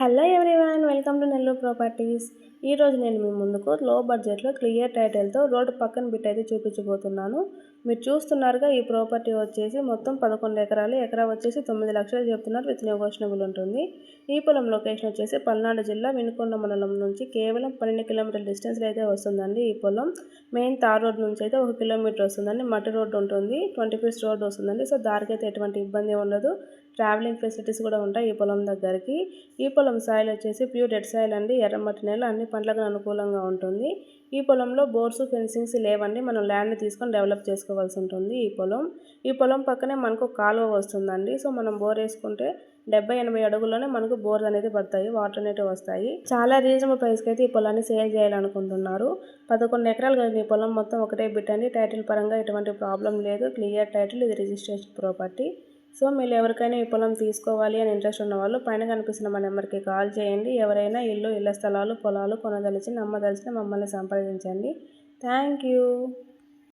Hello everyone. Welcome to Nellore properties ఈరోజు నేను మీ ముందుకు లో బడ్జెట్లో క్లియర్ టైటిల్తో రోడ్డు పక్కన బిట్ అయితే చూపించబోతున్నాను. మీరు చూస్తున్నారుగా ఈ ప్రాపర్టీ వచ్చేసి మొత్తం పదకొండు ఎకరాలు ఎకరా వచ్చేసి తొమ్మిది లక్షలు చెప్తున్నారు విత్ నెగోషనబుల్ ఉంటుంది. ఈ పొలం లొకేషన్ వచ్చేసి పల్నాడు జిల్లా వినుకొండ మండలం నుంచి కేవలం పన్నెండు కిలోమీటర్ల డిస్టెన్స్లో అయితే వస్తుందండి ఈ పొలం. మెయిన్ తార్ రోడ్ నుంచి అయితే ఒక కిలోమీటర్ వస్తుందండి మట్టి రోడ్ ఉంటుంది ట్వంటీ ఫీట్స్ రోడ్ వస్తుందండి. సో దారికి అయితే ఎటువంటి ఇబ్బంది ఉండదు. ట్రావెలింగ్ ఫెసిలిటీస్ కూడా ఉంటాయి ఈ పొలం దగ్గరికి. ఈ పొలం సాయిల్ వచ్చేసి ప్యూర్ డెడ్ సాయిల్ అండి ఎర్రమట్టి నేల అన్ని పంటలకు అనుకూలంగా ఉంటుంది. ఈ పొలంలో బోర్స్ ఫెన్సింగ్స్ లేవండి మనం ల్యాండ్ తీసుకొని డెవలప్ చేసుకోవాల్సి ఉంటుంది ఈ పొలం. ఈ పొలం పక్కనే మనకు కాలువ వస్తుందండి సో మనం బోర్ వేసుకుంటే డెబ్బై ఎనభై అడుగుల్లోనే మనకు బోర్ అనేది పడతాయి వాటర్ అనేవి వస్తాయి. చాలా రీజనబుల్ ప్రైస్కి అయితే ఈ పొలాన్ని సేల్ చేయాలనుకుంటున్నారు. పదకొండు ఎకరాలు కలిగిన ఈ పొలం మొత్తం ఒకటే బిట్ అండి టైటిల్ పరంగా ఎటువంటి ప్రాబ్లం లేదు క్లియర్ టైటిల్ ఇది రిజిస్ట్రేషన్ ప్రాపర్టీ. సో మీరు ఎవరికైనా ఈ పొలం తీసుకోవాలి అని ఇంట్రెస్ట్ ఉన్న వాళ్ళు పైన కనిపిస్తున్న మా నెంబర్కి కాల్ చేయండి. ఎవరైనా ఇల్లు ఇళ్ళ స్థలాలు పొలాలు కొనదలిచి నమ్మదలిచిన మమ్మల్ని సంప్రదించండి. Thank you.